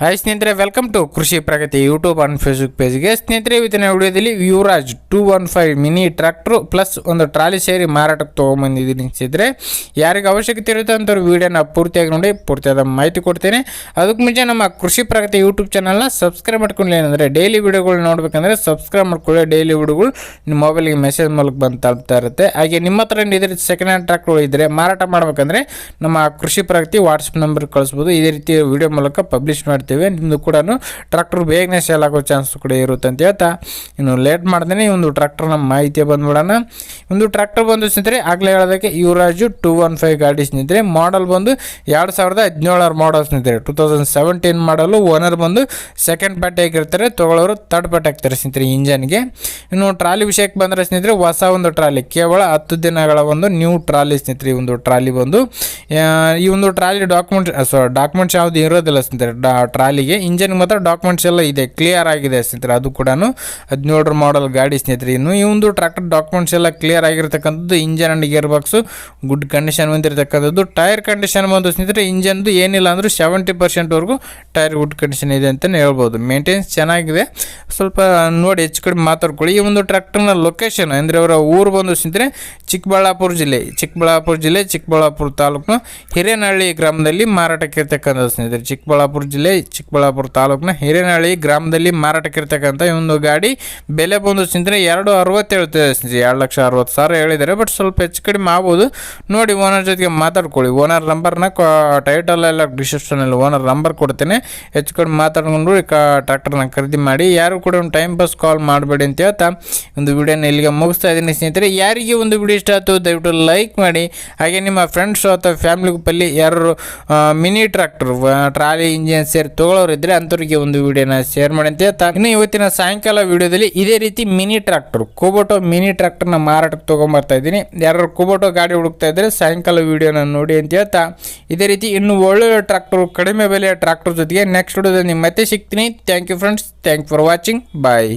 Hi ಸ್ನೇಹಿತರೆ welcome to Krishi Pragati YouTube on Facebook ಪೇಜ್ಗೆ ಸ್ನೇಹಿತರೆ, ಇವತ್ತಿನ ವಿಡಿಯೋದಲ್ಲಿ Yuvraj two one five mini tractor plus ಒಂದು ಟ್ರಾಲಿ ಸೇರಿ ಮಾರಾಟಕ್ಕೆ ತೊಗೊಂಬಂದಿದ್ದೀನಿ ಸ್ನೇಹಿತರೆ. ಯಾರಿಗೆ ಅವಶ್ಯಕತೆ ಇರುತ್ತೆ ಅಂಥವ್ರು ವೀಡಿಯೋನ ಪೂರ್ತಿಯಾಗಿ ನೋಡಿ, ಪೂರ್ತಿಯಾದ ಮಾಹಿತಿ ಕೊಡ್ತೇನೆ. ಅದಕ್ಕೆ ಮುಂಚೆ ನಮ್ಮ ಕೃಷಿ ಪ್ರಗತಿ ಯೂಟ್ಯೂಬ್ ಚಾನಲ್ನ ಸಬ್ಸ್ಕ್ರೈಬ್ ಮಾಡ್ಕೊಳ್ಳಿ ಏನಂದರೆ ಡೈಲಿ ವಿಡಿಯೋಗಳು ನೋಡಬೇಕಂದ್ರೆ ಸಬ್ಸ್ಕ್ರೈಬ್ ಮಾಡ್ಕೊಳ್ಳಿ ಡೈಲಿ ವಿಡಿಯೋಗಳು ನಿಮ್ಮ ಮೊಬೈಲ್ಗೆ ಮೆಸೇಜ್ ಮೂಲಕ ಬಂದು ತಲುಪ್ತಾ ಇರುತ್ತೆ. ಹಾಗೆ ನಿಮ್ಮ ಹತ್ರ ಇದ್ರೆ ಸೆಕೆಂಡ್ ಹ್ಯಾಂಡ್ ಟ್ರ್ಯಾಕ್ಟ್ರುಗಳು ಇದ್ದರೆ ಮಾರಾಟ ಮಾಡಬೇಕಂದ್ರೆ ನಮ್ಮ ಕೃಷಿ ಪ್ರಗತಿ ವಾಟ್ಸಪ್ ನಂಬರ್ ಕಳಿಸ್ಬೋದು. ಇದೇ ರೀತಿ ವಿಡಿಯೋ ಮೂಲಕ ಪಬ್ಲಿಷ್ ಮಾಡ್ತೀವಿ. ನಿಮ್ಮದು ಕೂಡ ಟ್ರ್ಯಾಕ್ಟರ್ ಬೇಗನೆ ಸೇಲ್ ಆಗೋ ಚಾನ್ಸ್ ಕೂಡ ಇರುತ್ತೆ ಅಂತ ಹೇಳ್ತಾ. ಇನ್ನು ಲೇಟ್ ಮಾಡ್ತೇನೆ ಈ ಒಂದು ಟ್ರ್ಯಾಕ್ಟರ್ನ ಮಾಹಿತಿ ಬಂದ್ಬಿಡೋಣ. ಒಂದು ಟ್ರ್ಯಾಕ್ಟರ್ ಬಂದು ಸ್ನೇಹಿತರೆ, ಆಗಲೇ ಹೇಳೋದಕ್ಕೆ ಯುವರಾಜು ಟೂ ಒನ್ ಫೈವ್ ಗಾಡಿ ಸ್ನೇಹಿತರೆ. ಮಾಡಲ್ ಬಂದು ಎರಡು ಸಾವಿರದ ಹದಿನೇಳರ ಮಾಡಲ್ ಸ್ನೇಹಿತರೆ. Two thousand seventeen model owner ಬಂದು ಸೆಕೆಂಡ್ ಪಾರ್ಟಿ ಆಗಿರ್ತಾರೆ. ತೊಗೊಳೋರು ತರ್ಡ್ ಪಾರ್ಟಿ ಆಗ್ತಾರೆ ಸ್ನೇಹಿತರೆ ಇಂಜನ್ಗೆ. ಇನ್ನು ಟ್ರಾಲಿ ವಿಷಯಕ್ಕೆ ಬಂದರೆ ಸ್ನೇಹಿತರೆ, ಹೊಸ ಒಂದು ಟ್ರಾಲಿ, ಕೇವಲ ಹತ್ತು ದಿನಗಳ ಒಂದು ನ್ಯೂ ಟ್ರಾಲಿ ಸ್ನೇಹಿತರೆ ಒಂದು ಟ್ರಾಲಿ ಬಂದು. ಈ ಒಂದು ಟ್ರಾಲಿ ಡಾಕ್ಯುಮೆಂಟ್ ಸೊ ಡಾಕ್ಯುಮೆಂಟ್ಸ್ ಯಾವುದು ಇರೋದಿಲ್ಲ ಸ್ನೇಹಿತರೆ. ಡಾ ಟ್ರಾಲಿಗೆ ಇಂಜನ್ ಮಾತ್ರ ಡಾಕ್ಯುಮೆಂಟ್ಸ್ ಎಲ್ಲ ಇದೆ ಕ್ಲಿಯರ್ ಆಗಿದೆ ಸ್ನೇಹಿತರೆ, ಅದು ಕೂಡ ಹದಿನೇಳರ ಮಾಡಲ್ ಗಾಡಿ ಸ್ನೇಹಿತರೆ, ಇನ್ನು ಈ ಒಂದು ಟ್ರ್ಯಾಕ್ಟರ್ ಡಾಕ್ಯುಮೆಂಟ್ಸ್ ಎಲ್ಲ ಕ್ಲಿಯರ್ ಆಗಿರ್ತಕ್ಕಂಥದ್ದು engine and gear box good condition ಬಂದಿರತಕ್ಕಂಥದ್ದು ಟೈರ್ ಕಂಡೀಷನ್ ಬಂದು ಸ್ನೇಹಿತರೆ ಇಂಜನ್ದು ಏನಿಲ್ಲ ಅಂದರೂ ಸೆವೆಂಟಿ ಪರ್ಸೆಂಟ್ವರೆಗೂ ಟೈರ್ ಗುಡ್ ಕಂಡೀಷನ್ ಇದೆ ಅಂತಲೇ ಹೇಳ್ಬೋದು. ಮೇಂಟೆನೆನ್ಸ್ ಚೆನ್ನಾಗಿದೆ. ಸ್ವಲ್ಪ ನೋಡಿ, ಹೆಚ್ಚು ಕಡಿಮೆ ಮಾತಾಡ್ಕೊಳ್ಳಿ. ಈ ಒಂದು ಟ್ರ್ಯಾಕ್ಟರ್ನ ಲೊಕೇಶನ್ ಅಂದರೆ ಅವರ ಊರು ಬಂದು ಸ್ನೇಹಿತರೆ, ಚಿಕ್ಕಬಳ್ಳಾಪುರ ಜಿಲ್ಲೆ ಚಿಕ್ಕಬಳ್ಳಾಪುರ ಜಿಲ್ಲೆ, ಚಿಕ್ಕಬಳ್ಳಾಪುರ ತಾಲೂಕಿನ ಹಿರೇನಹಳ್ಳಿ ಗ್ರಾಮದಲ್ಲಿ ಮಾರಾಟಕ್ಕೆ ಇರ್ತಕ್ಕಂಥ ಸ್ನೇಹಿತರೆ. ಚಿಕ್ಕಬಳ್ಳಾಪುರ ಜಿಲ್ಲೆ ಚಿಕ್ಕಬಳ್ಳಾಪುರ ತಾಲೂಕಿನ ಹಿರೇನಹಳ್ಳಿ ಗ್ರಾಮದಲ್ಲಿ ಮಾರಾಟಕ್ಕೆ ಇರ್ತಕ್ಕಂಥ ಈ ಒಂದು ಗಾಡಿ. ಬೆಲೆ ಬಂದು ಚಿಂತನೆ ಎರಡು ಅರವತ್ತೇಳು ಎರಡು ಲಕ್ಷ ಅರವತ್ತು ಸಾವಿರ ಹೇಳಿದ್ದಾರೆ. ಬಟ್ ಸ್ವಲ್ಪ ಹೆಚ್ಚು ಕಡಿಮೆ ಆಗ್ಬೋದು. ನೋಡಿ ಓನರ್ ಜೊತೆಗೆ ಮಾತಾಡ್ಕೊಳ್ಳಿ. ಓನರ್ ನಂಬರ್ನ ಟೈಟಲ್ ಎಲ್ಲ ಡಿಸ್ಕ್ರಿಪ್ಷನಲ್ಲಿ ಓನರ್ ನಂಬರ್ ಕೊಡ್ತೇನೆ. ಹೆಚ್ಚು ಕಡಿಮೆ ಮಾತಾಡ್ಕೊಂಡು ಈ ಟ್ರ್ಯಾಕ್ಟರ್ನ ಖರೀದಿ ಮಾಡಿ. ಯಾರು ಕೂಡ ಒಂದು ಟೈಮ್ ಪಾಸ್ ಕಾಲ್ ಮಾಡಬೇಡಿ ಅಂತ ಹೇಳ್ತಾ ಒಂದು ವಿಡಿಯೋನ ಇಲ್ಲಿಗೆ ಮುಗಿಸ್ತಾ ಇದ್ದೀನಿ ಸ್ನೇಹಿತರೆ. ಯಾರಿಗೆ ಒಂದು ವಿಡಿಯೋ ಇಷ್ಟ ಆಯ್ತು ದಯವಿಟ್ಟು ಲೈಕ್ ಮಾಡಿ. ಹಾಗೆ ನಿಮ್ಮ ಫ್ರೆಂಡ್ಸು ಅಥವಾ ಫ್ಯಾಮಿಲಿ ಗ್ರೂಪಲ್ಲಿ ಯಾರು ಮಿನಿ ಟ್ರ್ಯಾಕ್ಟರ್ ಟ್ರಾಲಿ ಇಂಜಿನ್ ಸೇರಿ ತೊಗೊಳೋರಿದ್ರೆ ಅಂಥವ್ರಿಗೆ ಒಂದು ವಿಡಿಯೋನ ಶೇರ್ ಮಾಡಿ ಅಂತ ಹೇಳ್ತಾ ಇನ್ನು ಇವತ್ತಿನ ಸಾಯಂಕಾಲ ವಿಡಿಯೋದಲ್ಲಿ ಇದೇ ರೀತಿ ಮಿನಿ ಟ್ರಾಕ್ಟರ್ ಕೋಬೋಟೋ ಮಿನಿ ಟ್ರ್ಯಾಕ್ಟರ್ನ ಮಾರಾಟಕ್ಕೆ ತೊಗೊಂಬರ್ತಾ ಇದ್ದೀನಿ. ಯಾರು ಕೋಬೋಟೋ ಗಾಡಿ ಹುಡುಕ್ತಾ ಇದ್ದರೆ ಸಾಯಂಕಾಲ ವಿಡಿಯೋನ ನೋಡಿ ಅಂತ ಹೇಳ್ತಾ ಇದೇ ರೀತಿ ಇನ್ನು ಒಳ್ಳೊಳ್ಳೆ ಟ್ರಾಕ್ಟರ್ ಕಡಿಮೆ ಬೆಲೆಯ ಟ್ರಾಕ್ಟರ್ ಜೊತೆಗೆ ನೆಕ್ಸ್ಟ್ ವಿಡಿಯೋದಲ್ಲಿ ಮತ್ತೆ ಸಿಗ್ತೀನಿ. Thank you friends thank for watching bye